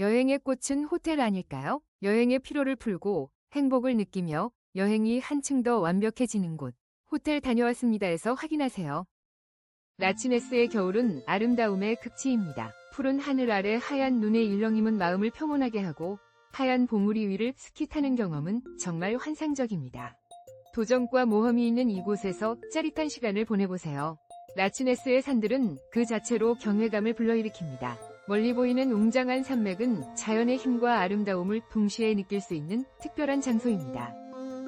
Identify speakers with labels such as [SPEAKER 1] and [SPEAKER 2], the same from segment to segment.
[SPEAKER 1] 여행의 꽃은 호텔 아닐까요? 여행의 피로를 풀고 행복을 느끼며 여행이 한층 더 완벽해지는 곳. 호텔 다녀왔습니다에서 확인하세요. 라치네스의 겨울은 아름다움의 극치입니다. 푸른 하늘 아래 하얀 눈의 일렁임은 마음을 평온하게 하고 하얀 봉우리 위를 스키 타는 경험은 정말 환상적입니다. 도전과 모험이 있는 이곳에서 짜릿한 시간을 보내보세요. 라치네스의 산들은 그 자체로 경외감을 불러일으킵니다. 멀리 보이는 웅장한 산맥은 자연의 힘과 아름다움을 동시에 느낄 수 있는 특별한 장소입니다.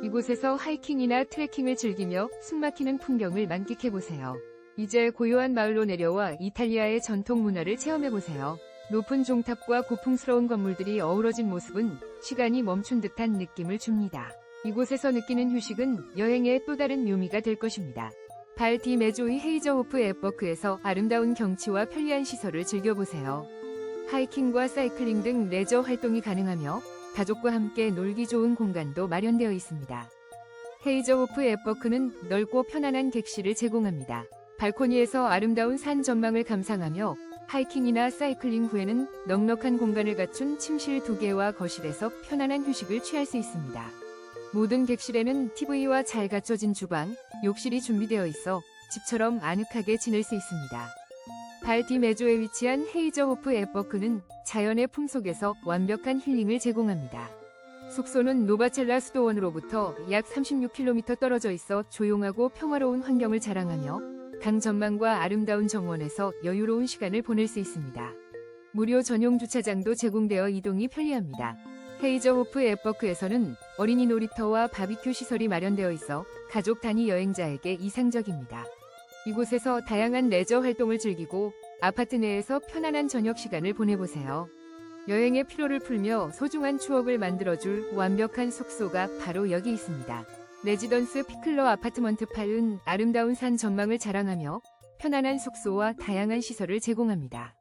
[SPEAKER 1] 이곳에서 하이킹이나 트레킹을 즐기며 숨막히는 풍경을 만끽해보세요. 이제 고요한 마을로 내려와 이탈리아의 전통 문화를 체험해보세요. 높은 종탑과 고풍스러운 건물들이 어우러진 모습은 시간이 멈춘 듯한 느낌을 줍니다. 이곳에서 느끼는 휴식은 여행의 또 다른 묘미가 될 것입니다. 발디 메조이 헤이저호프 에버크에서 아름다운 경치와 편리한 시설을 즐겨보세요. 하이킹과 사이클링 등 레저 활동이 가능하며 가족과 함께 놀기 좋은 공간도 마련되어 있습니다. 헤이저호프 에버크는 넓고 편안한 객실을 제공합니다. 발코니에서 아름다운 산 전망을 감상하며 하이킹이나 사이클링 후에는 넉넉한 공간을 갖춘 침실 두 개와 거실에서 편안한 휴식을 취할 수 있습니다. 모든 객실에는 TV와 잘 갖춰진 주방, 욕실이 준비되어 있어 집처럼 아늑하게 지낼 수 있습니다. 발디 메조에 위치한 헤이저호프 에버크는 자연의 품속에서 완벽한 힐링을 제공합니다. 숙소는 노바첼라 수도원으로부터 약 36km 떨어져 있어 조용하고 평화로운 환경을 자랑하며 강 전망과 아름다운 정원에서 여유로운 시간을 보낼 수 있습니다. 무료 전용 주차장도 제공되어 이동이 편리합니다. 헤이저호프 에버크에서는 어린이 놀이터와 바비큐 시설이 마련되어 있어 가족 단위 여행자에게 이상적입니다. 이곳에서 다양한 레저 활동을 즐기고 아파트 내에서 편안한 저녁 시간을 보내보세요. 여행의 피로를 풀며 소중한 추억을 만들어줄 완벽한 숙소가 바로 여기 있습니다. 레지던스 피클러 아파트먼트 8은 아름다운 산 전망을 자랑하며 편안한 숙소와 다양한 시설을 제공합니다.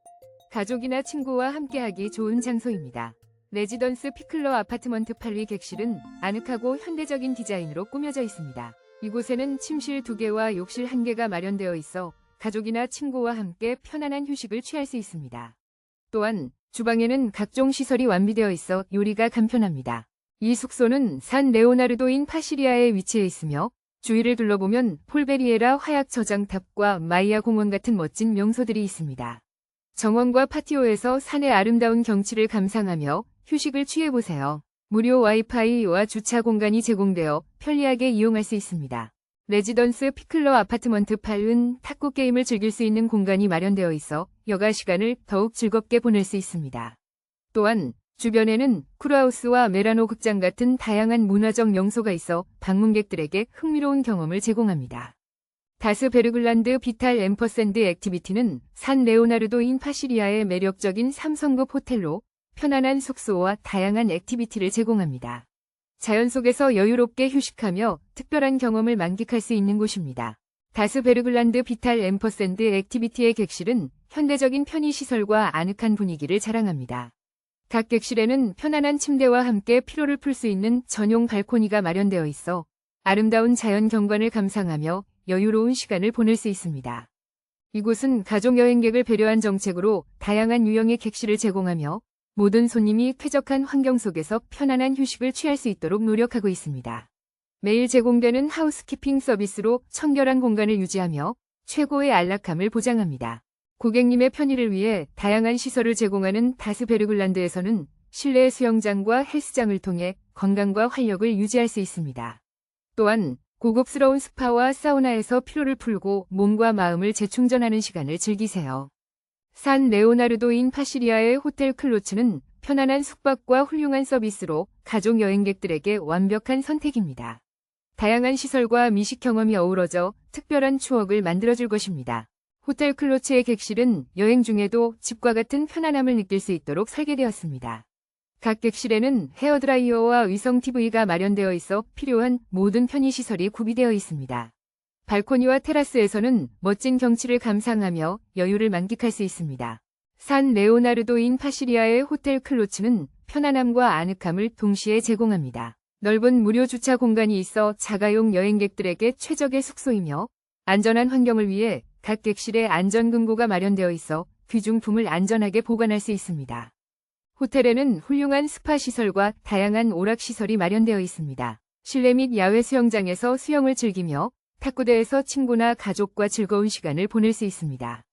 [SPEAKER 1] 가족이나 친구와 함께하기 좋은 장소입니다. 레지던스 피클러 아파트먼트 8위 객실은 아늑하고 현대적인 디자인으로 꾸며져 있습니다. 이곳에는 침실 2개와 욕실 1개가 마련되어 있어 가족이나 친구와 함께 편안한 휴식을 취할 수 있습니다. 또한 주방에는 각종 시설이 완비되어 있어 요리가 간편합니다. 이 숙소는 산 레오나르도인 파시리아에 위치해 있으며 주위를 둘러보면 폴베리에라 화약 저장탑과 마이아 공원 같은 멋진 명소들이 있습니다. 정원과 파티오에서 산의 아름다운 경치를 감상하며 휴식을 취해보세요. 무료 와이파이와 주차 공간이 제공되어 편리하게 이용할 수 있습니다. 레지던스 피클러 아파트먼트 8은 탁구 게임을 즐길 수 있는 공간이 마련되어 있어 여가 시간을 더욱 즐겁게 보낼 수 있습니다. 또한 주변에는 쿠르하우스와 메라노 극장 같은 다양한 문화적 명소가 있어 방문객들에게 흥미로운 경험을 제공합니다. 다스 베르글란드 비탈 엠퍼샌드 액티비티는 산 레오나르도 인 파시리아의 매력적인 3성급 호텔로 편안한 숙소와 다양한 액티비티를 제공합니다. 자연 속에서 여유롭게 휴식하며 특별한 경험을 만끽할 수 있는 곳입니다. 다스 베르글란드 비탈 엠퍼샌드 액티비티의 객실은 현대적인 편의시설과 아늑한 분위기를 자랑합니다. 각 객실에는 편안한 침대와 함께 피로를 풀 수 있는 전용 발코니가 마련되어 있어 아름다운 자연 경관을 감상하며 여유로운 시간을 보낼 수 있습니다. 이곳은 가족 여행객을 배려한 정책으로 다양한 유형의 객실을 제공하며 모든 손님이 쾌적한 환경 속에서 편안한 휴식을 취할 수 있도록 노력하고 있습니다. 매일 제공되는 하우스키핑 서비스로 청결한 공간을 유지하며 최고의 안락함을 보장합니다. 고객님의 편의를 위해 다양한 시설을 제공하는 다스베르글란드에서는 실내 수영장과 헬스장을 통해 건강과 활력을 유지할 수 있습니다. 또한 고급스러운 스파와 사우나에서 피로를 풀고 몸과 마음을 재충전하는 시간을 즐기세요. 산 레오나르도인 파시리아의 호텔 클로츠는 편안한 숙박과 훌륭한 서비스로 가족 여행객들에게 완벽한 선택입니다. 다양한 시설과 미식 경험이 어우러져 특별한 추억을 만들어줄 것입니다. 호텔 클로츠의 객실은 여행 중에도 집과 같은 편안함을 느낄 수 있도록 설계되었습니다. 각 객실에는 헤어드라이어와 위성 TV가 마련되어 있어 필요한 모든 편의시설이 구비되어 있습니다. 발코니와 테라스에서는 멋진 경치를 감상하며 여유를 만끽할 수 있습니다. 산 레오나르도인 파시리아의 호텔 클로츠는 편안함과 아늑함을 동시에 제공합니다. 넓은 무료 주차 공간이 있어 자가용 여행객들에게 최적의 숙소이며 안전한 환경을 위해 각 객실에 안전금고가 마련되어 있어 귀중품을 안전하게 보관할 수 있습니다. 호텔에는 훌륭한 스파 시설과 다양한 오락 시설이 마련되어 있습니다. 실내 및 야외 수영장에서 수영을 즐기며 탁구대에서 친구나 가족과 즐거운 시간을 보낼 수 있습니다.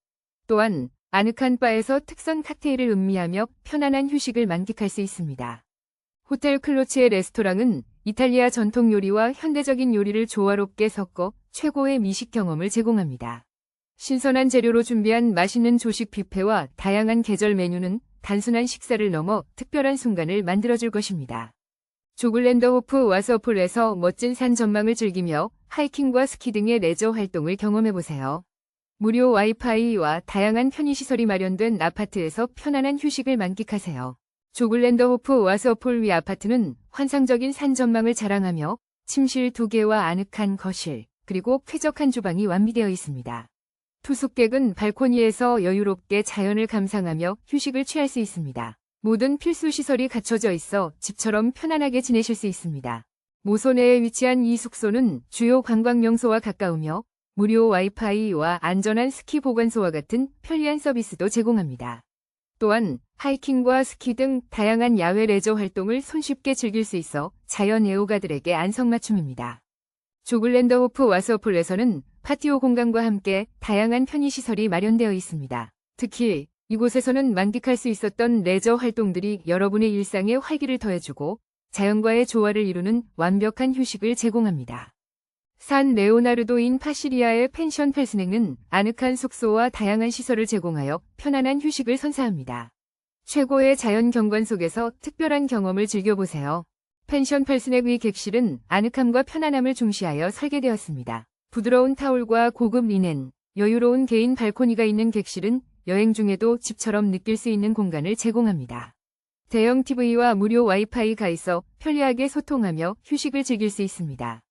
[SPEAKER 1] 또한 아늑한 바에서 특선 칵테일을 음미하며 편안한 휴식을 만끽할 수 있습니다. 호텔 클로치의 레스토랑은 이탈리아 전통 요리와 현대적인 요리를 조화롭게 섞어 최고의 미식 경험을 제공합니다. 신선한 재료로 준비한 맛있는 조식 뷔페와 다양한 계절 메뉴는 단순한 식사를 넘어 특별한 순간을 만들어줄 것입니다. 조글랜더 호프 와서폴에서 멋진 산 전망을 즐기며 하이킹과 스키 등의 레저 활동을 경험해보세요. 무료 와이파이와 다양한 편의시설이 마련된 아파트에서 편안한 휴식을 만끽하세요. 조글랜더호프 와서폴 위 아파트는 환상적인 산 전망을 자랑하며 침실 두 개와 아늑한 거실, 그리고 쾌적한 주방이 완비되어 있습니다. 투숙객은 발코니에서 여유롭게 자연을 감상하며 휴식을 취할 수 있습니다. 모든 필수 시설이 갖춰져 있어 집처럼 편안하게 지내실 수 있습니다. 모소내에 위치한 이 숙소는 주요 관광 명소와 가까우며 무료 와이파이와 안전한 스키 보관소와 같은 편리한 서비스도 제공합니다. 또한 하이킹과 스키 등 다양한 야외 레저 활동을 손쉽게 즐길 수 있어 자연 애호가들에게 안성맞춤입니다. 조글랜더호프 와서폴에서는 파티오 공간과 함께 다양한 편의시설이 마련되어 있습니다. 특히 이곳에서는 만끽할 수 있었던 레저 활동들이 여러분의 일상에 활기를 더해주고 자연과의 조화를 이루는 완벽한 휴식을 제공합니다. 산 레오나르도인 파시리아의 펜션 펠스넥은 아늑한 숙소와 다양한 시설을 제공하여 편안한 휴식을 선사합니다. 최고의 자연 경관 속에서 특별한 경험을 즐겨보세요. 펜션 펠스넥 위 객실은 아늑함과 편안함을 중시하여 설계되었습니다. 부드러운 타올과 고급 리넨, 여유로운 개인 발코니가 있는 객실은 여행 중에도 집처럼 느낄 수 있는 공간을 제공합니다. 대형 TV와 무료 와이파이가 있어 편리하게 소통하며 휴식을 즐길 수 있습니다.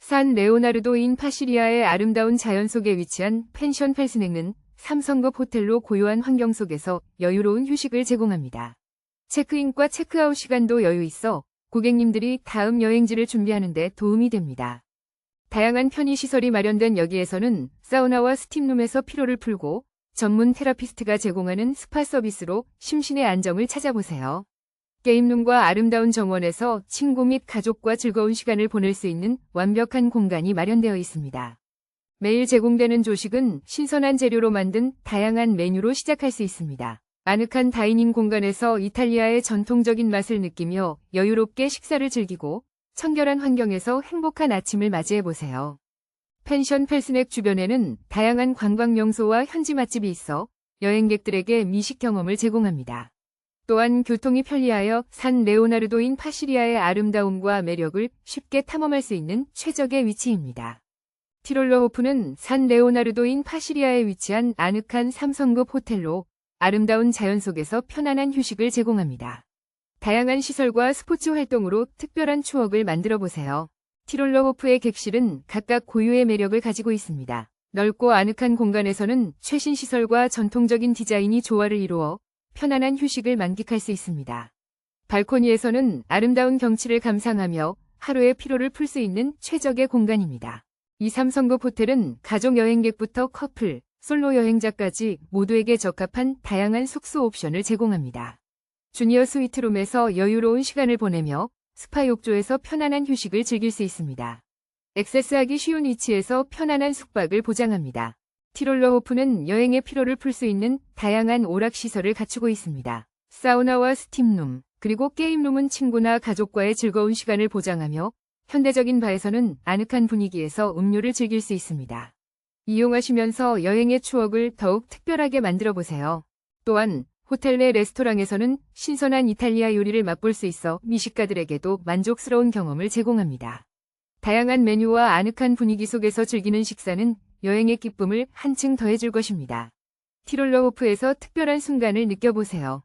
[SPEAKER 1] 산 레오나르도인 파시리아의 아름다운 자연 속에 위치한 펜션 펠스넥은 3성급 호텔로 고요한 환경 속에서 여유로운 휴식을 제공합니다. 체크인과 체크아웃 시간도 여유 있어 고객님들이 다음 여행지를 준비하는 데 도움이 됩니다. 다양한 편의시설이 마련된 여기에서는 사우나와 스팀룸에서 피로를 풀고 전문 테라피스트가 제공하는 스파 서비스로 심신의 안정을 찾아보세요. 게임룸과 아름다운 정원에서 친구 및 가족과 즐거운 시간을 보낼 수 있는 완벽한 공간이 마련되어 있습니다. 매일 제공되는 조식은 신선한 재료로 만든 다양한 메뉴로 시작할 수 있습니다. 아늑한 다이닝 공간에서 이탈리아의 전통적인 맛을 느끼며 여유롭게 식사를 즐기고 청결한 환경에서 행복한 아침을 맞이해 보세요. 펜션 펠스넥 주변에는 다양한 관광 명소와 현지 맛집이 있어 여행객들에게 미식 경험을 제공합니다. 또한 교통이 편리하여 산 레오나르도인 파시리아의 아름다움과 매력을 쉽게 탐험할 수 있는 최적의 위치입니다. 티롤러호프는 산 레오나르도인 파시리아에 위치한 아늑한 3성급 호텔로 아름다운 자연 속에서 편안한 휴식을 제공합니다. 다양한 시설과 스포츠 활동으로 특별한 추억을 만들어 보세요. 티롤러호프의 객실은 각각 고유의 매력을 가지고 있습니다. 넓고 아늑한 공간에서는 최신 시설과 전통적인 디자인이 조화를 이루어 편안한 휴식을 만끽할 수 있습니다. 발코니에서는 아름다운 경치를 감상하며 하루의 피로를 풀 수 있는 최적의 공간입니다. 이 삼성급 호텔은 가족 여행객부터 커플, 솔로 여행자까지 모두에게 적합한 다양한 숙소 옵션을 제공합니다. 주니어 스위트룸에서 여유로운 시간을 보내며 스파 욕조에서 편안한 휴식을 즐길 수 있습니다. 액세스하기 쉬운 위치에서 편안한 숙박을 보장합니다. 티롤러호프는 여행의 피로를 풀 수 있는 다양한 오락시설을 갖추고 있습니다. 사우나와 스팀룸, 그리고 게임룸은 친구나 가족과의 즐거운 시간을 보장하며 현대적인 바에서는 아늑한 분위기에서 음료를 즐길 수 있습니다. 이용하시면서 여행의 추억을 더욱 특별하게 만들어 보세요. 또한 호텔 내 레스토랑에서는 신선한 이탈리아 요리를 맛볼 수 있어 미식가들에게도 만족스러운 경험을 제공합니다. 다양한 메뉴와 아늑한 분위기 속에서 즐기는 식사는 여행의 기쁨을 한층 더해줄 것입니다. 티롤러 호프에서 특별한 순간을 느껴보세요.